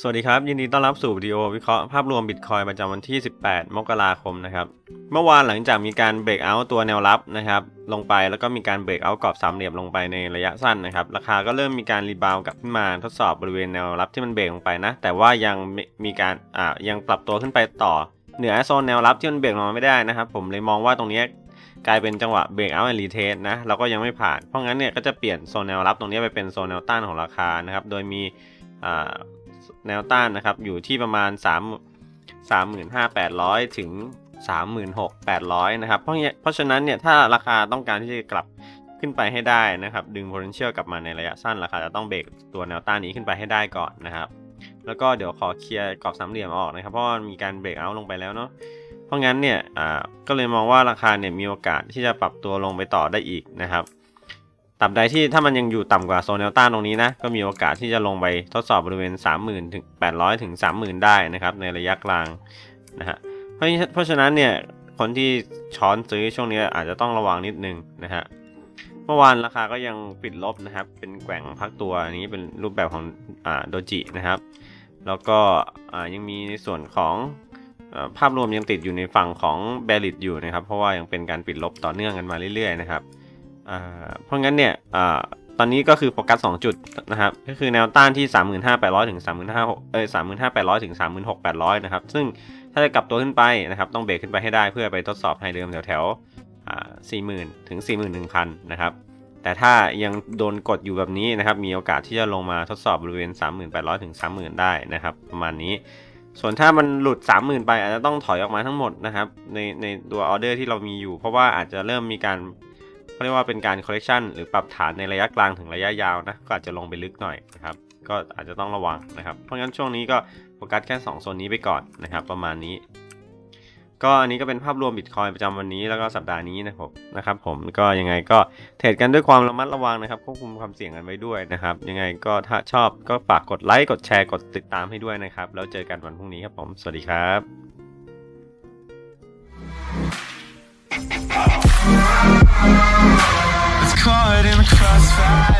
สวัสดีครับ ยินดีต้อนรับสู่วิดีโอวิเคราะห์ภาพรวมบิตคอยประจำวันที่ 18 มกราคมนะครับเมื่อวานหลังจากมีการเบรกเอาตัวแนวรับนะครับลงไปแล้วก็มีการเบรกเอากรอบสามเหลี่ยมลงไปในระยะสั้นนะครับราคาก็เริ่มมีการรีบาวกลับขึ้นมาทดสอบบริเวณแนวรับที่มันเบรกลงไปนะ แต่ว่ายังมีการอ่ายังปรับตัวขึ้นไปต่อ เหนือโซนแนวรับที่มันเบรกลงมาไม่ได้นะครับผมเลยมองว่าตรงนี้กลายเป็นจังหวะเบรกเอาท์แอนด์รีเทสนะเราก็ยังไม่ผ่านเพราะงั้นเนี่ยก็จะเปลี่ยนโซนแนวรับตรงนี้ไปเป็นโซนแนวต้านของราคานะครับโดยมี แนวต้านนะครับอยู่ที่ประมาณ 3 35,800 ถึง 36,800 นะครับ เพราะเพราะฉะนั้นเนี่ยถ้าราคาต้องการที่จะกลับขึ้นไปให้ได้นะครับ ดึง potential กลับมาในระยะสั้นราคาจะต้องเบรกตัวแนวต้านนี้ขึ้นไปให้ได้ก่อนนะครับ แล้วก็เดี๋ยวขอเคลียร์กรอบสามเหลี่ยมออกนะครับ เพราะมีการเบรกเอาลงไปแล้วเนาะเพราะงั้นเนี่ยอ่าก็เลยมองว่าราคาเนี่ยมีโอกาสที่จะปรับตัวลงไปต่อได้อีกนะครับ ตราบใดที่ถ้ามันยังอยู่ต่ำกว่าโซนแนวต้านตรงนี้นะ ก็มีโอกาสที่จะลงไปทดสอบบริเวณ 30,000ถึง800ถึง30,000 ได้นะครับ ในระยะกลางนะฮะเพราะเพราะฉะนั้นเนี่ยคนที่ช้อนซื้อช่วงนี้อาจจะต้องระวังนิดนึงนะฮะเมื่อวานราคาก็ยังปิดลบนะครับ เป็นแกว่งพักตัวอันนี้เป็นรูปแบบของอ่าโดจินะครับ แล้วก็อ่ายังมีในส่วนของภาพรวมยังติดอยู่ในฝั่งของแบริดอยู่นะครับ เพราะว่ายังเป็นการปิดลบต่อเนื่องกันมาเรื่อยๆนะครับ เพราะงั้นเนี่ยอตอนนี้ก็คือโฟกัส2จุดนะครับ ก็คือแนวต้านที่ 35,800 ถึง 35,000เอ้ย35,800 ถึง 36,800 นะครับ ซึ่งถ้าจะกลับตัวขึ้นไปนะครับ ต้องเบรกขึ้นไปให้ได้เพื่อไปทดสอบไฮเดิมแถวๆอ่า40,000 ถึง 41,000 นะครับ แต่ถ้ายังโดนกดอยู่แบบนี้นะครับ มีโอกาสที่จะลงมาทดสอบบริเวณ 3800 ถึง 30,000 ได้นะครับ ประมาณนี้ ส่วนถ้ามันหลุด 30,000 ไปอาจจะต้องถอยออกมาทั้งหมดนะครับ ในในตัวออเดอร์ที่เรามีอยู่ เพราะว่าอาจจะเริ่มมีการ เขาเรียกว่าเป็นการ correction หรือปรับฐานในระยะกลางถึงระยะยาวนะก็อาจจะลงไปลึกหน่อยนะครับก็อาจจะต้องระวังนะครับ เพราะงั้นช่วงนี้ก็โฟกัสแค่ 2 โซนนี้ไปก่อนนะครับ ประมาณนี้ ก็อันนี้ก็เป็นภาพรวมบิตคอยประจำวันนี้แล้วก็สัปดาห์นี้นะครับนะครับ ผมก็ยังไงก็เทรดกันด้วยความระมัดระวังนะครับควบคุมความเสี่ยงกันไว้ด้วยนะครับ ยังไงก็ถ้าชอบก็ฝากกดไลค์กดแชร์กดติดตามให้ด้วยนะครับ แล้วเจอกันวันพรุ่งนี้ครับผม สวัสดีครับ crossfire.